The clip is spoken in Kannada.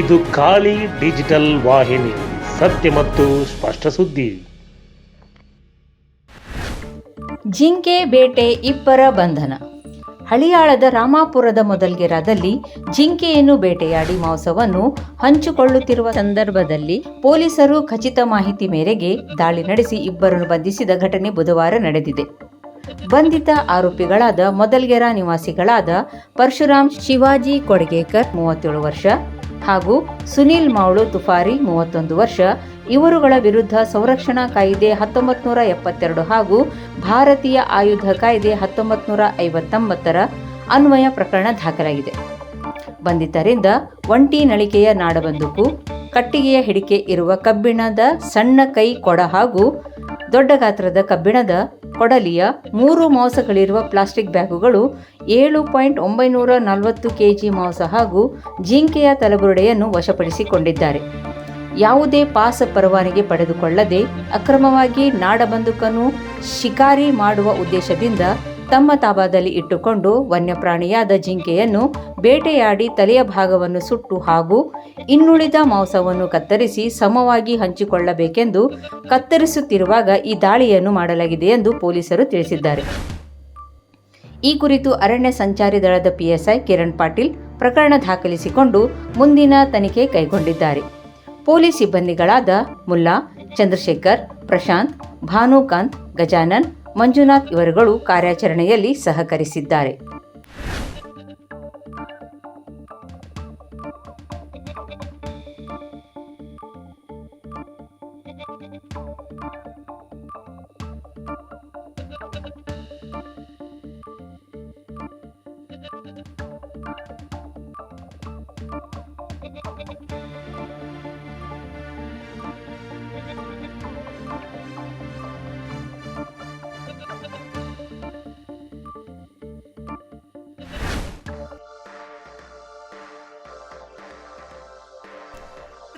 ಇದು ಖಾಲಿ ಡಿಜಿಟಲ್ ವಾಹಿನಿ, ಸತ್ಯ ಮತ್ತು ಸ್ಪಷ್ಟ ಸುದ್ದಿ. ಜಿಂಕೆ ಬೇಟೆ ಇಬ್ಬರ ಬಂಧನ. ಹಳಿಯಾಳದ ರಾಮಾಪುರದ ಮೊದಲ್ಗೆರಾದಲ್ಲಿ ಜಿಂಕೆಯನ್ನು ಬೇಟೆಯಾಡಿ ಮಾಂಸವನ್ನು ಹಂಚಿಕೊಳ್ಳುತ್ತಿರುವ ಸಂದರ್ಭದಲ್ಲಿ ಪೊಲೀಸರು ಖಚಿತ ಮಾಹಿತಿ ಮೇರೆಗೆ ದಾಳಿ ನಡೆಸಿ ಇಬ್ಬರನ್ನು ಬಂಧಿಸಿದ ಘಟನೆ ಬುಧವಾರ ನಡೆದಿದೆ. ಬಂಧಿತ ಆರೋಪಿಗಳಾದ ಮೊದಲ್ಗೆರ ನಿವಾಸಿಗಳಾದ ಪರಶುರಾಮ್ ಶಿವಾಜಿ ಕೊಡಗೇಕರ್, ಮೂವತ್ತೇಳು ವರ್ಷ ಹಾಗೂ ಸುನೀಲ್ ಮೌಳು ತುಫಾರಿ ಮೂವತ್ತೊಂದು ವರ್ಷ. ಇವರುಗಳ ವಿರುದ್ಧ ಸಂರಕ್ಷಣಾ ಕಾಯ್ದೆ ಹತ್ತೊಂಬತ್ತು ನೂರ ಎಪ್ಪತ್ತೆರಡು ಹಾಗೂ ಭಾರತೀಯ ಆಯುಧ ಕಾಯ್ದೆ ಹತ್ತೊಂಬತ್ತು ನೂರ ಐವತ್ತೊಂಬತ್ತರ ಅನ್ವಯ ಪ್ರಕರಣ ದಾಖಲಾಗಿದೆ. ಬಂಧಿತರಿಂದ ಒಂಟಿ ನಳಿಕೆಯ ನಾಡಬಂದುಕು, ಕಟ್ಟಿಗೆಯ ಹಿಡಿಕೆ ಇರುವ ಕಬ್ಬಿಣದ ಸಣ್ಣ ಕೈ ಕೊಡ ಹಾಗೂ ದೊಡ್ಡ ಗಾತ್ರದ ಕಬ್ಬಿಣದ ಕೊಡಲಿಯ ಮೂರು ಮಾಂಸಗಳಿರುವ ಪ್ಲಾಸ್ಟಿಕ್ ಬ್ಯಾಗುಗಳು ಏಳು ಪಾಯಿಂಟ್ ಒಂಬೈನೂರ ನಲವತ್ತು ಕೆಜಿ ಮಾಂಸ ಹಾಗೂ ಜಿಂಕೆಯ ತಲೆಬುರುಡೆಯನ್ನು ವಶಪಡಿಸಿಕೊಂಡಿದ್ದಾರೆ. ಯಾವುದೇ ಪಾಸ್ ಪರವಾನಗಿ ಪಡೆದುಕೊಳ್ಳದೆ ಅಕ್ರಮವಾಗಿ ನಾಡಬಂದೂಕನ್ನು ಶಿಕಾರಿ ಮಾಡುವ ಉದ್ದೇಶದಿಂದ ತಮ್ಮ ತಾಬಾದಲ್ಲಿ ಇಟ್ಟುಕೊಂಡು ವನ್ಯಪ್ರಾಣಿಯಾದ ಜಿಂಕೆಯನ್ನು ಬೇಟೆಯಾಡಿ ತಲೆಯ ಭಾಗವನ್ನು ಸುಟ್ಟು ಹಾಗೂ ಇನ್ನುಳಿದ ಮಾಂಸವನ್ನು ಕತ್ತರಿಸಿ ಸಮವಾಗಿ ಹಂಚಿಕೊಳ್ಳಬೇಕೆಂದು ಕತ್ತರಿಸುತ್ತಿರುವಾಗ ಈ ದಾಳಿಯನ್ನು ಮಾಡಲಾಗಿದೆ ಎಂದು ಪೊಲೀಸರು ತಿಳಿಸಿದ್ದಾರೆ. ಈ ಕುರಿತು ಅರಣ್ಯ ಸಂಚಾರಿ ದಳದ ಪಿಎಸ್ಐ ಕಿರಣ್ ಪಾಟೀಲ್ ಪ್ರಕರಣ ದಾಖಲಿಸಿಕೊಂಡು ಮುಂದಿನ ತನಿಖೆ ಕೈಗೊಂಡಿದ್ದಾರೆ. ಪೊಲೀಸ್ ಸಿಬ್ಬಂದಿಗಳಾದ ಮುಲ್ಲಾ, ಚಂದ್ರಶೇಖರ್, ಪ್ರಶಾಂತ್, ಭಾನುಕಾಂತ್, ಗಜಾನನ್ ಮಂಜುನಾಥ್ ಇವರುಗಳು ಕಾರ್ಯಾಚರಣೆಯಲ್ಲಿ ಸಹಕರಿಸಿದ್ದಾರೆ.